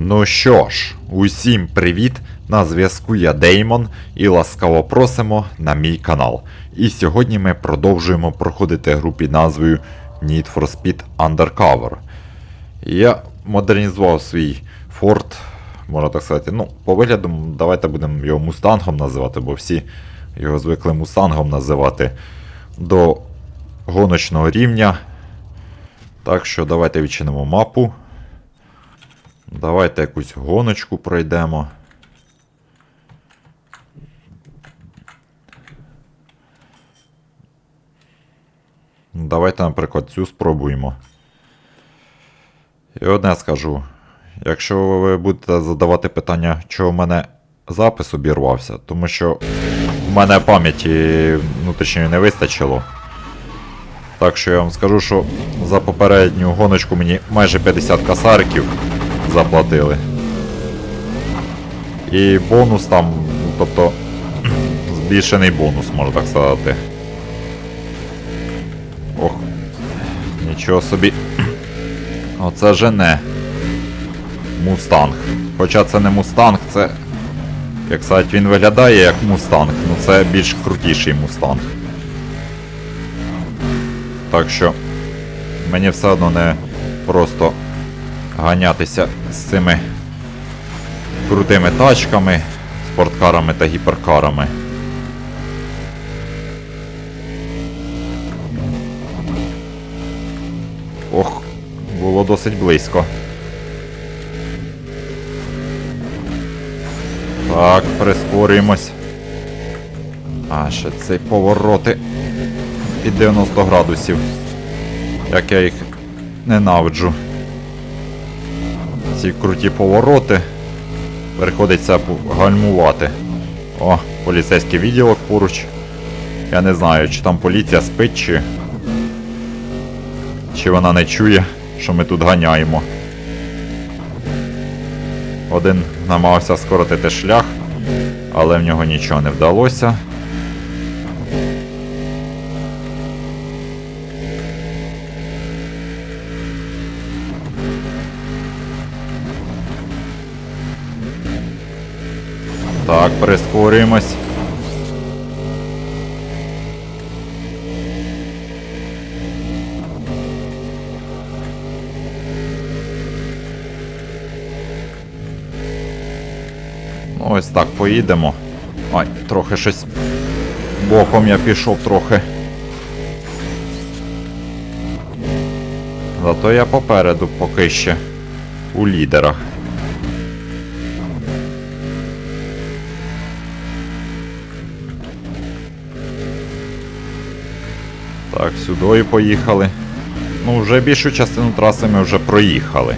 Ну що ж, усім привіт! На зв'язку я Деймон і ласкаво просимо на мій канал. І сьогодні ми продовжуємо проходити гру під назвою Need for Speed Undercover. Я модернізував свій Ford, можна так сказати. Ну, по вигляду, давайте будемо його мустангом називати, бо всі його звикли мустангом називати до гоночного рівня. Так що давайте відчинимо мапу. Давайте якусь гоночку пройдемо. Давайте, наприклад, цю спробуємо. І одне скажу. Якщо ви будете задавати питання, чого в мене запис обірвався, тому що в мене пам'яті внутрішньої не вистачило. Так що я вам скажу, що за попередню гоночку мені майже 50 касариків заплатили. І бонус там, ну, тобто збільшений бонус, можна так сказати. Ох, нічого собі. Оце жене. Мустанг. Хоча це не мустанг, це. Як сказати, він виглядає як мустанг, ну це більш крутіший мустанг. Так що мені все одно не просто ганятися з цими крутими тачками, спорткарами та гіперкарами. Ох, було досить близько. Так, прискорюємось. А, ще цей повороти під 90 градусів. Як я їх ненавиджу. Ці круті повороти. Приходиться гальмувати. О, поліцейський відділок поруч. Я не знаю, чи там поліція спить, чи. Чи вона не чує, що ми тут ганяємо. Один намагався скоротити шлях, але в нього нічого не вдалося. Так, прискорюємось. Ну, ось так поїдемо. Ой, трохи щось боком я пішов трохи. Зато я попереду поки ще у лідерах. Так, сюди поїхали. Ну, вже більшу частину траси ми вже проїхали.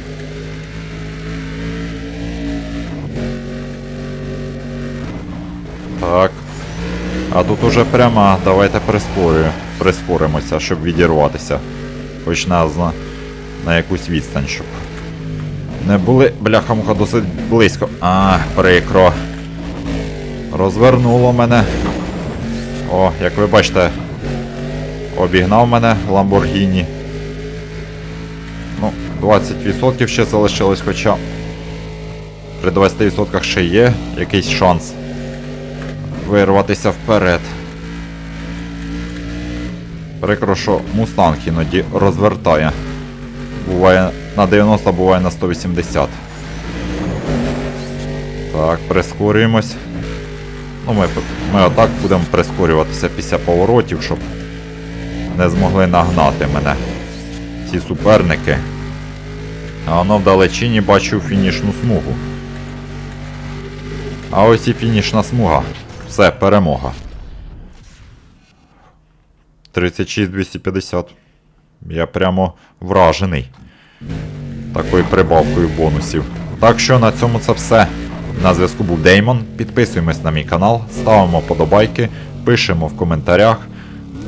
Так. А тут уже пряма, давайте прискорюю. Прискоримося, щоб відірватися. Хоч на, на якусь відстань, щоб. Не були, бляха-муха, досить близько. А, прикро. Розвернуло мене. О, як ви бачите, обігнав мене Lamborghini. Ну, 20% ще залишилось, хоча при 20% ще є якийсь шанс вирватися вперед. Прикро, що Мустанг іноді розвертає. Буває на 90, буває на 180. Так, прискорюємось. Ну, ми, ми отак будемо прискорюватися після поворотів, щоб не змогли нагнати мене. Ці суперники. А воно вдалечині бачу фінішну смугу. А ось і фінішна смуга. Все, перемога. 36-250. Я прямо вражений такою прибавкою бонусів. Так що на цьому це все. На зв'язку був Деймон. Підписуємось на мій канал, ставимо подобайки, пишемо в коментарях.